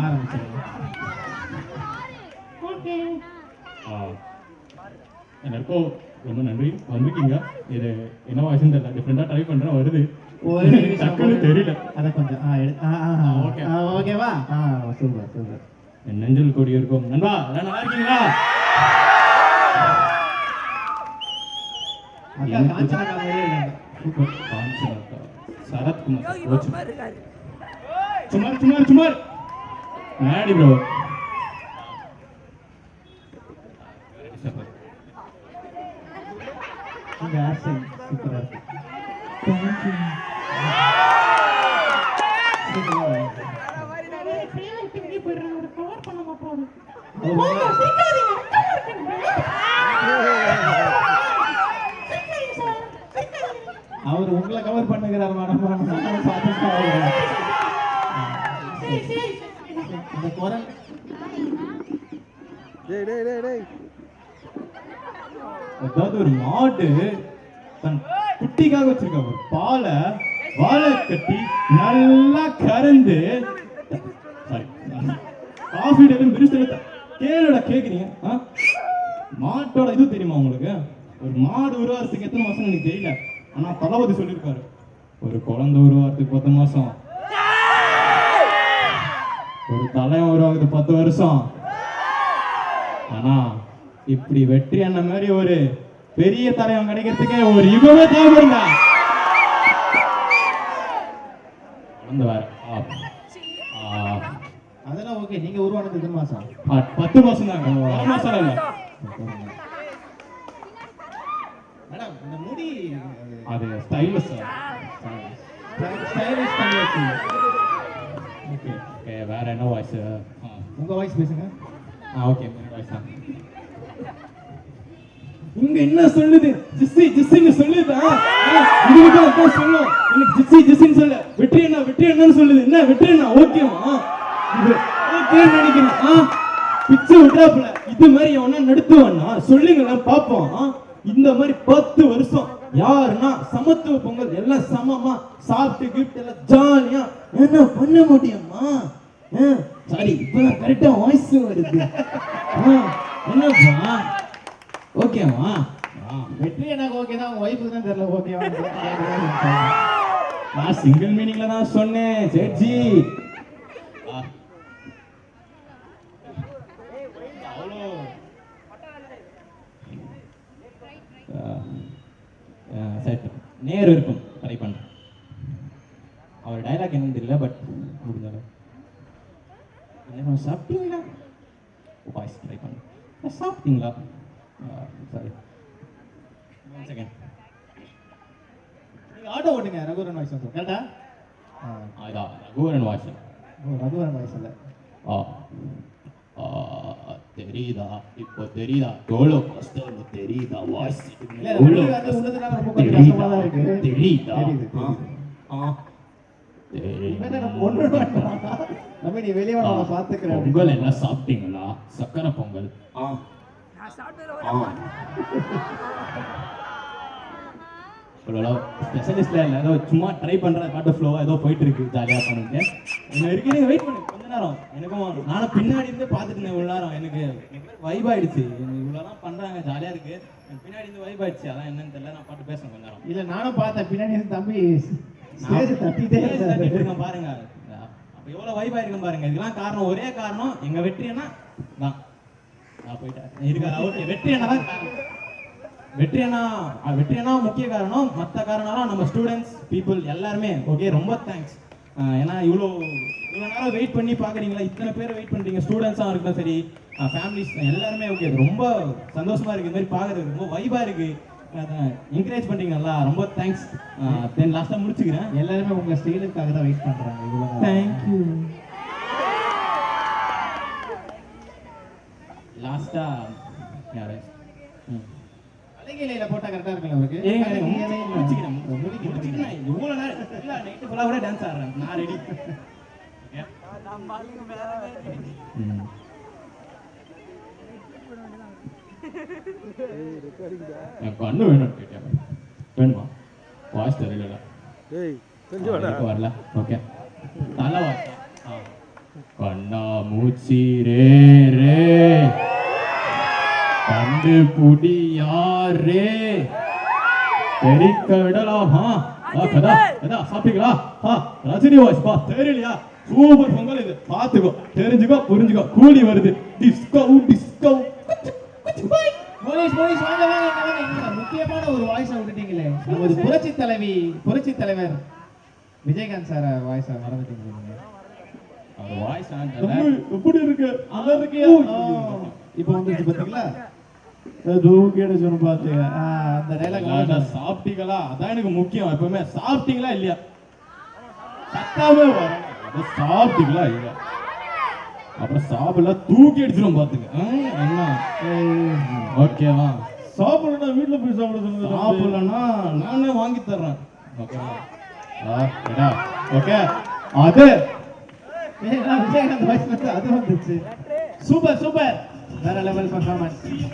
ஆரம்பிச்சிருங்க ஓகே. எல்லாருக்கும் ரொம்ப நன்றி. வந்திருக்கீங்க இது என்ன வாய்ஸ்னு தெரியல. டிஃப்ரெண்டாக ட்ரை பண்ணுறேன் வருது. ஒரு டக்குன்னு தெரியல. அதை கொஞ்சம் ஆ எடு ஆ ஆ ஓகே. ஆ ஓகேவா? ஆ சூப்பர் சூப்பர். நெஞ்சில் கொடி இருக்கும். நண்பா நல்லா இருக்கீங்களா? சரத்குமார் சுமார் சுமார் சுமார். மேடி ப்ரோ உங்க ஆக்சன் சூப்பரா இருக்கு. அவர் உங்களை கவர் பண்ணுகிறார் மேடம் அதாவது ஒரு மாடு தன் குட்டிக்காக வச்சிருக்க ஒரு பாலை வாழை கட்டி நல்லா கறந்து சாரி காஃபி டேபிள் பிரிச்சு கேளோட கேக்குறீங்க? மாட்டோட இது தெரியுமா உங்களுக்கு? ஒரு மாடு உருவாகிறதுக்கு எத்தனை மாசம் எனக்கு தெரியல. ஆனா தளபதி சொல்லியிருக்காரு ஒரு குழந்தை உருவாகிறதுக்கு பத்து மாசம். ஒரு தலைவன் உருவாகுது பத்து வருஷம். ஆனா இப்படி வெற்றி அண்ணன் மாதிரி ஒரு பெரிய தலைவன் கிடைக்கிறதுக்கே ஒரு யுகமே தேவைப்படுங்க. அதெல்லாம் ஓகே நீங்க உருவானது எத்தனை மாசம்? பத்து மாசம் தாங்க. பத்து மாசம் இல்ல. மேடம் இந்த முடி அது ஸ்டைலிஷ் ஸ்டைலிஷ் பண்ணி வச்சு ஓகே ஓகே வேற என்ன வாய்ஸ் உங்க வாய்ஸ் பேசுங்க. ஆ ஓகே வாய்ஸ் தான். இங்க என்ன சொல்லுது? ஜிஸ்ஸி ஜிஸ்ஸின்னு சொல்லுதா இதுக்கு தான் சொல்லும் எனக்கு ஜிஸ்ஸி ஜிஸ்ஸின்னு சொல்ல. வெற்றி என்ன வெற்றி என்னன்னு சொல்லுது. என்ன வெற்றி என்ன ஓகேவா இது ஓகேன்னு நினைக்கிறேன். ஆ பிச்சு விட்டாப்புல. இது மாதிரி எவனா நடத்துவான்னா சொல்லுங்களேன் பார்ப்போம்? இந்த மாதிரி பத்து வருஷம் யாருன்னா சமத்துவ பொங்கல் எல்லாம் சமமா சாப்பிட்டு கிஃப்ட் எல்லாம் ஜாலியா என்ன பண்ண முடியுமா சாரி இப்பதான் கரெக்டா வாய்ஸ் வருது. என்னப்பா? ஓகேவா வெற்றி எனக்கு ஓகே தான். உங்க ஒய்ஃபுக்கு தான் தெரியல. ஓகேவா நான் சிங்கிள் மீனிங்ல தான் சொன்னேன் சேட்ஜி செட் நேர் இருக்கும். ட்ரை பண்ணேன் அவர் டைலாக் என்னன்னு தெரியல பட் முடிஞ்சாலும் என்ன சாப்பிட்டீங்களா வாய்ஸ் ட்ரை பண்ணேன் சாப்பிட்டீங்களா சாரி ஒன் செகண்ட் ஆட்டோ ஓட்டுங்க ரகுவரன் வாய்ஸ் வந்து. கரெக்டா அதான் ரகுவரன் வாய்ஸ் ரகுவரன் வாய்ஸ் இல்ல. ஆ தெரியுதா? இப்போ தெரியுதா? எவ்வளோ கஷ்டம் தெரியுதா? வாய்ஸ் தெரியுதா? தெரியுது? தெரியுது. ஒன்று நம்ம நீ வெளியே நான் பாத்துக்கிறேன் பொங்கல் எல்லாம் சாப்பிட்டீங்களா? சக்கரை பொங்கல். ஆ. ஸ்பெஷலிஸ்ட்ல இல்லை. ஏதோ சும்மா ட்ரை பண்ற பாட்டு ஃப்ளோவா ஏதோ போயிட்டு இருக்கு ஜாலியா பண்ணிட்டு என்ன வரைக்கும் நீங்க வெயிட் பண்ணுங்க. கொஞ்ச நேரம். எனக்கும் நானும் பின்னாடி இருந்து பார்த்துட்டு இருந்தேன் இவ்வளோ நேரம். எனக்கு வைப் ஆயிடுச்சு. இவ்வளோலாம் பண்றாங்க. ஜாலியா இருக்கு. பின்னாடி இருந்து வைப் ஆயிடுச்சு. அதான் என்னன்னு தெரியல. நான் பாட்டு பேசுறேன் கொஞ்ச நேரம். இல்ல நானும் பார்த்தேன். பின்னாடி இருந்து தம்பி ஸ்டேஜ். தட்டிட்டு இருக்கேன் பாருங்க. அப்போ எவ்வளோ வைப் ஆயிருக்கும் பாருங்க. இதெல்லாம் காரணம் ஒரே காரணம் எங்க வெற்றி என்ன தான் நான் போயிட்டேன். இருக்காது ஓகே வெற்றி என்ன தான் வெற்றி என்ன வெற்றி என்ன முக்கிய காரணம் மற்ற காரணம்லாம் நம்ம ஸ்டூடெண்ட்ஸ் பீப்புள் எல்லாருமே ஓகே ரொம்ப தேங்க்ஸ் ஏன்னா இவ்வளோ இவ்வளோ நேரம் வெயிட் பண்ணி பார்க்குறீங்களா? இத்தனை பேர் வெயிட் பண்ணுறீங்க ஸ்டூடெண்ட்ஸாக இருக்கட்டும் சரி ஃபேமிலிஸ் எல்லாருமே ஓகே ரொம்ப சந்தோஷமா இருக்கு. இந்த மாதிரி பார்க்குறது ரொம்ப வைபாக இருக்குது என்கரேஜ் பண்ணுறீங்க நல்லா ரொம்ப தேங்க்ஸ் தென் லாஸ்ட்டாக முடிச்சுக்கிறேன் எல்லாருமே உங்க ஸ்டைலுக்காக தான் வெயிட் பண்றாங்க இவ்வளவு நேரம். தேங்க்யூ லாஸ்டா யாரு. அழகிலையில போட்டா கரெக்டா இருக்குல்ல அவருக்கு முடிச்சுக்கிறேன். முடிச்சுக்கிறேன். நேரம் இல்ல, கூட dance ஆடுறேன். நான். எனக்கு கண்ணு வேணும் கேட்டேன். வேணுமா? வாய்ஸ் தெரியல எனக்கு வரல. ஓகே நல்ல வாய்ஸ் கண்ணா மூச்சி ரே ரே. கண்டு புடி யாரே தெரிக்க விடலாமா ஆ, கதா கதா சாப்பிட்டீங்களா? ரஜினி வாய்ஸ் பா தெரியலையா? சூப்பர் பொங்கல் இது. பாத்துக்கோ தெரிஞ்சுக்கோ புரிஞ்சுக்கோ. கூலி வருது. டிஸ்கோ டிஸ்கோ போலீஸ் போலீஸ் வாங்க வாங்க வாங்க. முக்கியமான ஒரு வாய்ஸை விட்டுட்டீங்களே. நமது புரட்சி தலைவி புரட்சி தலைவர் விஜயகாந்த் சார் வாய்ஸை மறந்துட்டீங்க. அவர் வாய்ஸ் எப்படி இருக்கு? நல்லா இருக்கியா இப்போ வந்துருச்சு பாத்தீங்களா? அதான் சாப்பிட்டீங்களா? அதான் எனக்கு முக்கியம். எப்பவுமே சாப்பிட்டீங்களா இல்லையா? சத்தாவே வரும் சாப்பிட்டீங்களா இல்லையா? அப்புறம் சாப்பிடல தூக்கி அடிச்சிரும் பாத்துங்க ஆ, என்ன ஓகேவா? சாப்பிடணும்னா வீட்டுல போய் சாப்பிட சொல்லுங்க சாப்பிடலன்னா நானே வாங்கி தர்றேன். ஓகேவா? ஓகே. அது. அது வந்துச்சு. Super super. வேற லெவல் பர்ஃபார்மன்ஸ்